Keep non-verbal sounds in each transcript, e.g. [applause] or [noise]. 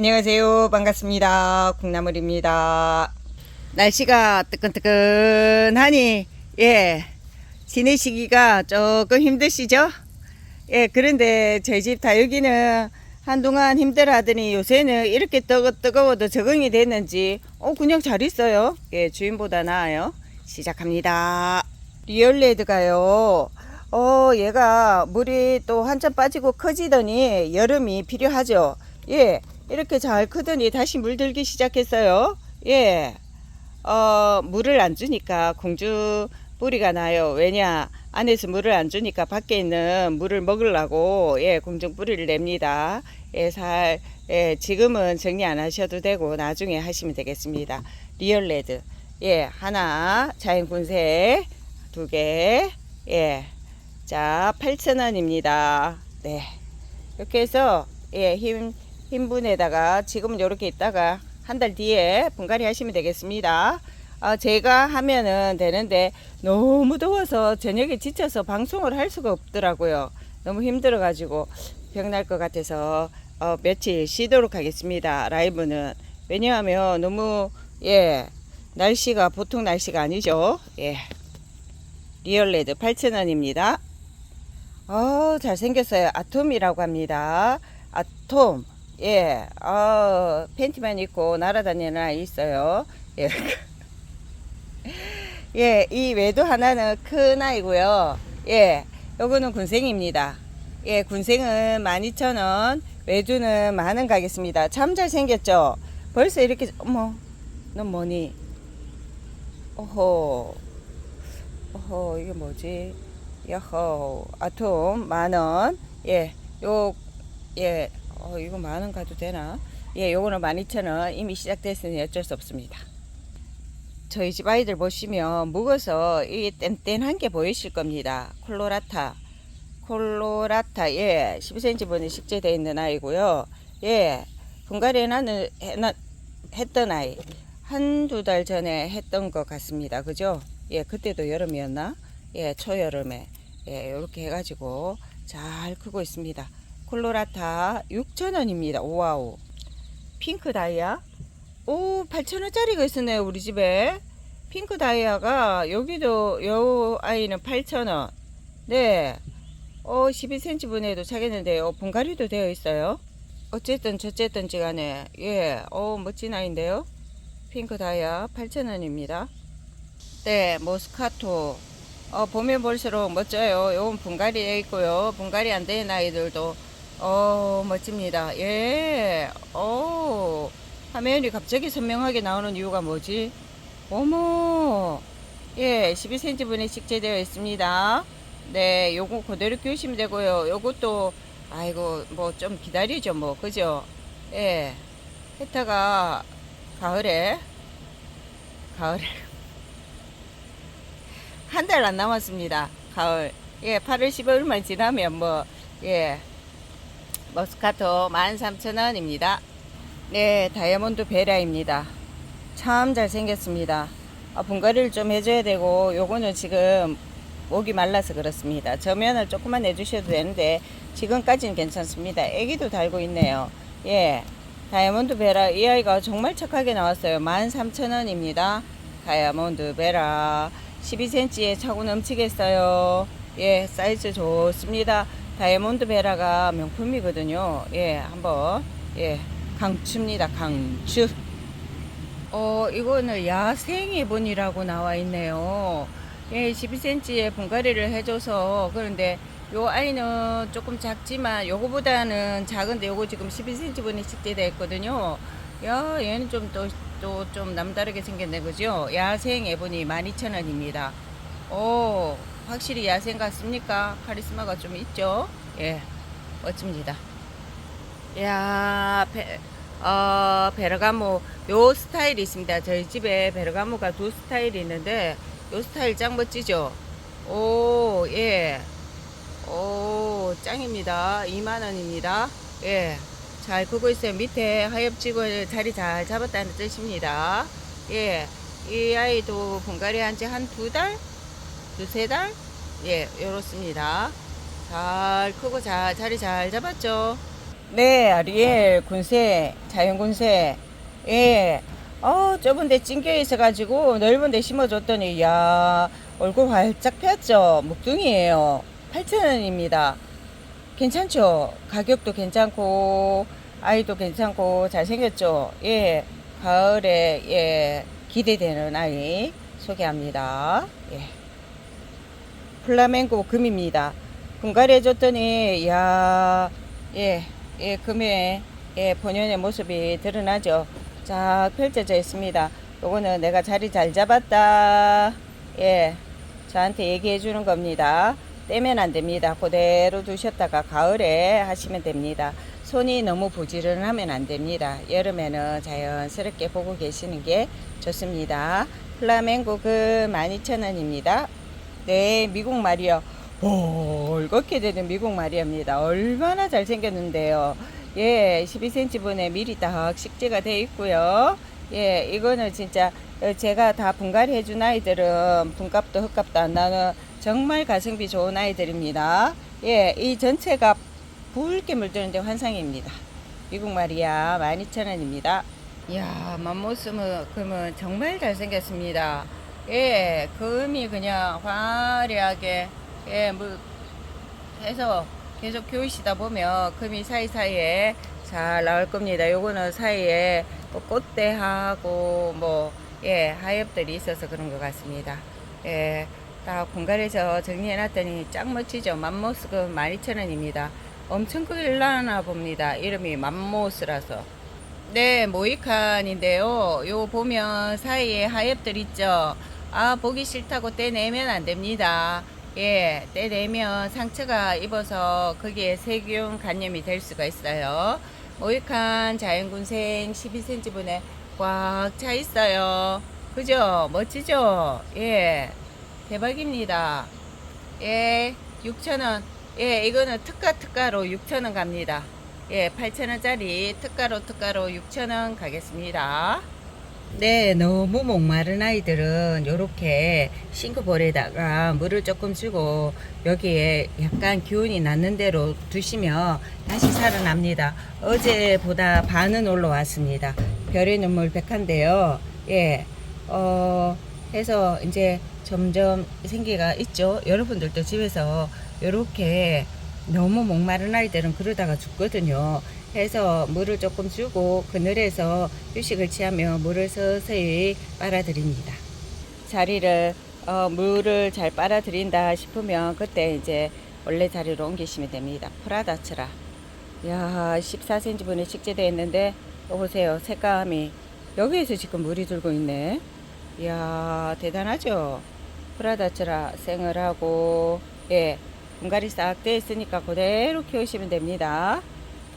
안녕하세요. 반갑습니다. 콩나물입니다. 날씨가 뜨끈뜨끈하니, 예, 지내시기가 조금 힘드시죠? 예, 그런데 저희 집 다육이는 한동안 힘들어 하더니 요새는 이렇게 뜨거, 뜨거워도 적응이 됐는지, 어, 그냥 잘 있어요. 예, 주인보다 나아요. 시작합니다. 리얼레드가요, 어, 얘가 물이 또 한참 빠지고 커지더니 여름이 필요하죠. 예, 이렇게 잘 크더니 다시 물들기 시작했어요. 예, 어, 물을 안 주니까 공주 뿌리가 나요. 왜냐, 안에서 물을 안 주니까 밖에 있는 물을 먹으려고, 예, 공중 뿌리를 냅니다. 예, 살, 예, 지금은 정리 안 하셔도 되고, 나중에 하시면 되겠습니다. 리얼 레드. 예, 하나, 자연군세, 두 개, 예. 자, 8,000원입니다. 네. 이렇게 해서, 예, 힘, 흰분에다가 지금은 이렇게 있다가 한 달 뒤에 분갈이 하시면 되겠습니다. 어, 제가 하면은 되는데 너무 더워서 저녁에 지쳐서 방송을 할 수가 없더라고요. 너무 힘들어 가지고 병날 것 같아서 어, 며칠 쉬도록 하겠습니다. 라이브는 왜냐하면 너무 예 날씨가 보통 날씨가 아니죠. 예 리얼레드 8,000원입니다. 어 잘생겼어요. 아톰이라고 합니다. 아톰 예, 어, 팬티만 입고 날아다니는 아이 있어요. 예. [laughs] 예, 이 외도 하나는 큰 아이고요. 예, 요거는 군생입니다. 예, 군생은 12,000원, 외두는 만원 가겠습니다. 참 잘생겼죠? 벌써 이렇게, 어머, 넌 뭐니? 오호, 오호, 이게 뭐지? 여호, 아톰, 만원. 예, 요, 예, 어, 이거 만원 가도 되나? 예, 요거는 12,000원 이미 시작됐으니 어쩔 수 없습니다. 저희 집 아이들 보시면 묵어서 이 뗀뗀한 게 보이실 겁니다. 콜로라타. 콜로라타, 예, 12cm 분이 식재되어 있는 아이고요. 예, 분갈이 해놨는, 해놨, 했던 아이. 한두 달 전에 했던 것 같습니다. 그죠? 예, 그때도 여름이었나? 예, 초여름에. 예, 이렇게 해가지고 잘 크고 있습니다. 콜로라타 6,000원입니다. 오와우. 핑크 다이아. 오, 8,000원짜리가 있었네요. 우리 집에. 핑크 다이아가 여기도 요 아이는 8,000원. 네. 어, 12cm 분에도 차겠는데요. 분갈이도 되어 있어요. 어쨌든 저쨌든지 간에 예. 어, 멋진 아이인데요. 핑크 다이아 8,000원입니다. 네, 모스카토. 어, 보면 볼수록 멋져요. 요건 분갈이 되어 있고요. 분갈이 안 된 아이들도 어, 멋집니다. 예. 어, 화면이 갑자기 선명하게 나오는 이유가 뭐지? 어머. 예, 12cm 분에 식재되어 있습니다. 네, 요거 그대로 끼우시면 되고요. 요것도, 아이고, 뭐 좀 기다리죠, 뭐. 그죠? 예. 혜타가 가을에, 가을에. [laughs] 한 달 안 남았습니다. 가을. 예, 8월 15일만 지나면 뭐, 예. 머스카토 13,000원입니다. 네, 다이아몬드 베라입니다. 참 잘생겼습니다. 아, 분갈이를 좀 해줘야 되고, 요거는 지금 목이 말라서 그렇습니다. 저면을 조금만 내주셔도 되는데, 지금까지는 괜찮습니다. 애기도 달고 있네요. 예. 다이아몬드 베라, 이 아이가 정말 착하게 나왔어요. 13,000원입니다. 다이아몬드 베라. 12cm에 차고 넘치겠어요. 예, 사이즈 좋습니다. 다이아몬드 베라가 명품이거든요. 예, 한번 예, 강추입니다. 강추. 어, 이거는 야생 이분이라고 나와 있네요. 예, 12cm의 분갈이를 해줘서 그런데 요 아이는 조금 작지만 요거보다는 작은데 요거 지금 12cm 분이 식재되어 있거든요. 야, 얘는 좀 또 또 좀 남다르게 생겼네, 그죠? 야생 애분이 12,000원입니다. 오, 확실히 야생 같습니까? 카리스마가 좀 있죠? 예, 멋집니다. 야, 베, 어, 베르가모, 요 스타일이 있습니다. 저희 집에 베르가모가 두 스타일이 있는데, 요 스타일 짱 멋지죠? 오, 예. 오, 짱입니다. 2만원입니다. 예. 잘 크고 있어요. 밑에 하엽지고 자리 잘 잡았다는 뜻입니다. 예. 이 아이도 분갈이 한 지 한 두 달? 두세 달? 예, 요렇습니다. 잘 크고 잘 자리 잘 잡았죠. 네, 아리엘 군세, 자연군세. 예. 어, 좁은 데 찡겨 있어 가지고 넓은 데 심어 줬더니, 야 얼굴 활짝 폈죠? 묵둥이에요. 8,000원입니다. 괜찮죠? 가격도 괜찮고, 아이도 괜찮고, 잘생겼죠? 예. 가을에, 예. 기대되는 아이 소개합니다. 예. 플라멩고 금입니다. 분갈이 해줬더니, 야 예, 예, 금의, 예, 본연의 모습이 드러나죠. 쫙 펼쳐져 있습니다. 요거는 내가 자리 잘 잡았다. 예, 저한테 얘기해 주는 겁니다. 떼면 안 됩니다. 그대로 두셨다가 가을에 하시면 됩니다. 손이 너무 부지런하면 안 됩니다. 여름에는 자연스럽게 보고 계시는 게 좋습니다. 플라멩고 금 12,000원입니다. 네, 미국 말이요. 벌겋게 되는 미국 말이입니다. 얼마나 잘생겼는데요. 예, 12cm 분에 미리 딱 식재가 되어 있고요. 예, 이거는 진짜 어, 제가 다 분갈이 해준 아이들은 분값도 흙값도 안 나는 정말 가성비 좋은 아이들입니다. 예, 이 전체가 붉게 물드는데 환상입니다. 미국 말이야 12,000원입니다. 이야, 맘모스는 금은 정말 잘생겼습니다. 예, 금이 그냥 화려하게 예, 뭐 해서 계속 교이시다 보면 금이 사이사이에 잘 나올 겁니다. 요거는 사이에 뭐 꽃대하고 뭐 예, 하엽들이 있어서 그런 것 같습니다. 예, 딱 공간에서 정리해놨더니 짱 멋지죠. 맘모스금 12,000원입니다. 엄청 나나 봅니다. 이름이 맘모스라서. 네, 모이칸인데요. 요 보면 사이에 하엽들 있죠. 아, 보기 싫다고 떼내면 안 됩니다. 예, 떼내면 상처가 입어서 거기에 세균 감염이 될 수가 있어요. 모이칸 자연군생 12cm 분에 꽉 차 있어요. 그죠? 멋지죠? 예, 대박입니다. 예, 6,000원. 예, 이거는 특가 특가로 6,000원 갑니다. 예, 8,000원짜리 특가로 특가로 6,000원 가겠습니다. 네, 너무 목마른 아이들은 요렇게 싱크볼에다가 물을 조금 주고 여기에 약간 기운이 났는 대로 두시면 다시 살아납니다. 어제보다 반은 올라왔습니다. 별의 눈물 백한데요. 예, 어, 해서 이제 점점 생기가 있죠. 여러분들도 집에서 요렇게 너무 목마른 아이들은 그러다가 죽거든요. 해서 물을 조금 주고 그늘에서 휴식을 취하며 물을 서서히 빨아들입니다. 자리를 어, 물을 잘 빨아들인다 싶으면 그때 이제 원래 자리로 옮기시면 됩니다. 프라다츠라. 야 14cm 분에 식재되어 있는데 또 보세요 색감이 여기에서 지금 물이 들고 있네. 이야 대단하죠. 프라다츠라 생을 하고 예 분갈이 싹 되어 있으니까 그대로 키우시면 됩니다.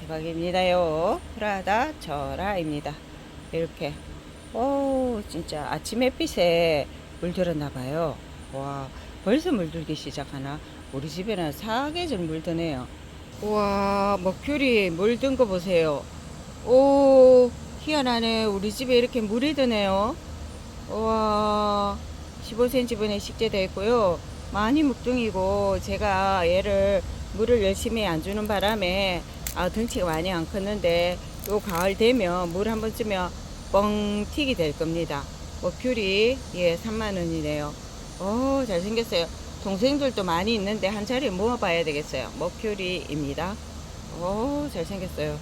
대박입니다요. 프라다 저라입니다. 이렇게. 오, 진짜 아침 햇빛에 물들었나 봐요. 와, 벌써 물들기 시작하나? 우리 집에는 사계절 물드네요. 와, 먹귤이 물든 거 보세요. 오, 희한하네. 우리 집에 이렇게 물이 드네요. 와, 15cm 분에 식재되어 있고요. 많이 묵둥이고 제가 얘를 물을 열심히 안 주는 바람에 아, 덩치가 많이 안 컸는데 요 가을 되면 물 한번 주면 뻥 튀기 될 겁니다. 뭐 귤이 예 3만 원이네요. 오 잘생겼어요. 동생들도 많이 있는데 한 자리에 모아봐야 되겠어요. 머큐리입니다. 오 잘생겼어요.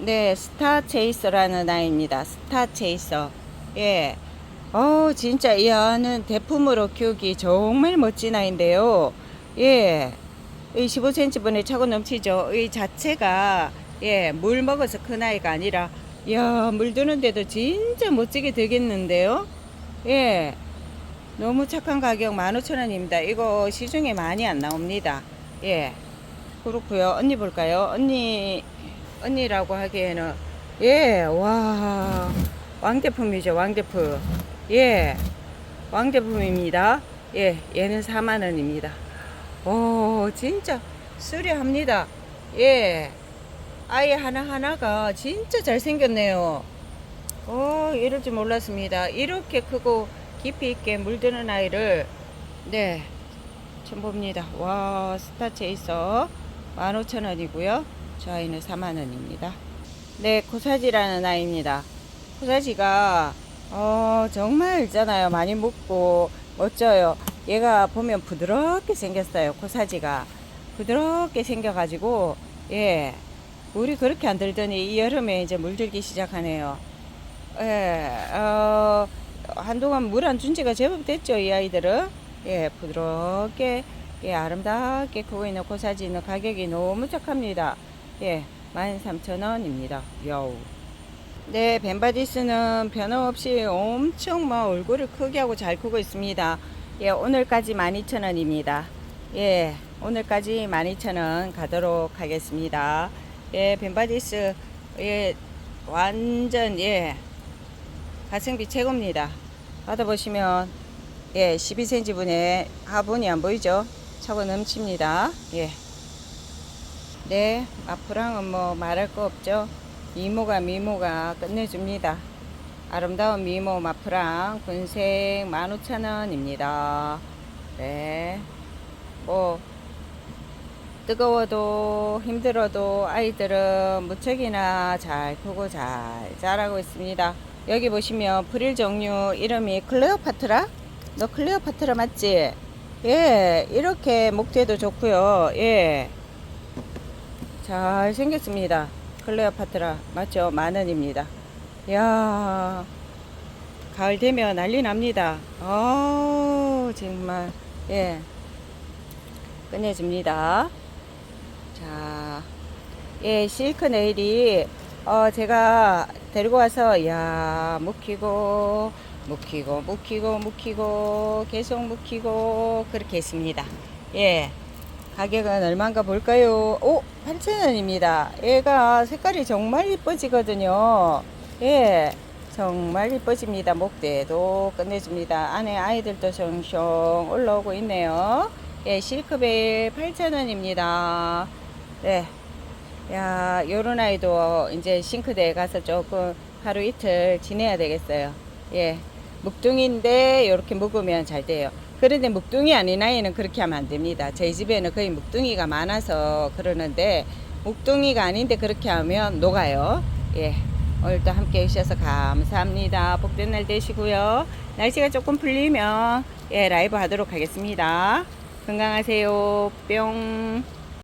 네 스타 체이서라는 아이입니다. 스타 체이서. 예. 어 진짜 이 아는 대품으로 키우기 정말 멋진 아이인데요. 예. 이 15cm 분에 차고 넘치죠. 이 자체가 예, 물 먹어서 큰 아이가 아니라 야, 물 드는데도 진짜 멋지게 되겠는데요. 예. 너무 착한 가격 15,000원입니다. 이거 시중에 많이 안 나옵니다. 예. 그렇고요. 언니 볼까요? 언니 언니라고 하기에는 예, 와. 왕제품이죠. 왕제품. 예. 왕제품입니다. 예, 얘는 4만 원입니다. 오, 진짜 수려합니다. 예. 아이 하나하나가 진짜 잘생겼네요. 어, 이럴 줄 몰랐습니다. 이렇게 크고 깊이 있게 물드는 아이를, 네, 처음 봅니다. 와, 스타 체이서 15,000원이고요. 저 아이는 4만원입니다. 네, 코사지라는 아이입니다. 코사지가, 어, 정말 있잖아요. 많이 묵고 멋져요. 얘가 보면 부드럽게 생겼어요. 코사지가. 부드럽게 생겨가지고, 예. 물이 그렇게 안 들더니 이 여름에 이제 물들기 시작하네요. 예, 어, 한동안 물 안 준 지가 제법 됐죠, 이 아이들은. 예, 부드럽게, 예, 아름답게 크고 있는 코사지는 가격이 너무 착합니다. 예, 13,000원입니다. 여우. 네, 벤바디스는 변함없이 엄청 막 얼굴을 크게 하고 잘 크고 있습니다. 예, 오늘까지 12,000원입니다. 예, 오늘까지 12,000원 가도록 하겠습니다. 예, 벤바디스, 예, 완전, 예, 가성비 최고입니다. 받아보시면, 예, 12cm 분에 화분이 안 보이죠? 차고 넘칩니다. 예. 네, 마프랑은 뭐 말할 거 없죠. 미모가 미모가 끝내줍니다. 아름다운 미모 마프랑 군색 15,000원입니다. 네. 뭐, 뜨거워도 힘들어도 아이들은 무척이나 잘 크고 잘 자라고 있습니다. 여기 보시면 프릴 종류 이름이 클레오파트라? 너 클레오파트라 맞지? 예, 이렇게 목재도 좋고요. 예. 잘 생겼습니다. 클레오파트라 맞죠? 만 원입니다. 야 가을 되면 난리 납니다. 어 정말 예 끝내줍니다. 자, 예 실크 네일이 어 제가 데리고 와서 야 묵히고 묵히고 묵히고 묵히고 계속 묵히고 그렇게 했습니다. 예. 가격은 얼마인가 볼까요? 오, 8,000원입니다. 얘가 색깔이 정말 이뻐지거든요. 예, 정말 이뻐집니다. 목대도 끝내줍니다. 안에 아이들도 숑숑 올라오고 있네요. 예, 실크벨 8,000원입니다. 네. 야, 요런 아이도 이제 싱크대에 가서 조금 하루 이틀 지내야 되겠어요. 예. 묵둥인데 이렇게 묵으면 잘 돼요. 그런데 묵둥이 아닌 아이는 그렇게 하면 안 됩니다. 저희 집에는 거의 묵둥이가 많아서 그러는데 묵둥이가 아닌데 그렇게 하면 녹아요. 예. 오늘도 함께 해주셔서 감사합니다. 복된 날 되시고요. 날씨가 조금 풀리면 예, 라이브 하도록 하겠습니다. 건강하세요. 뿅.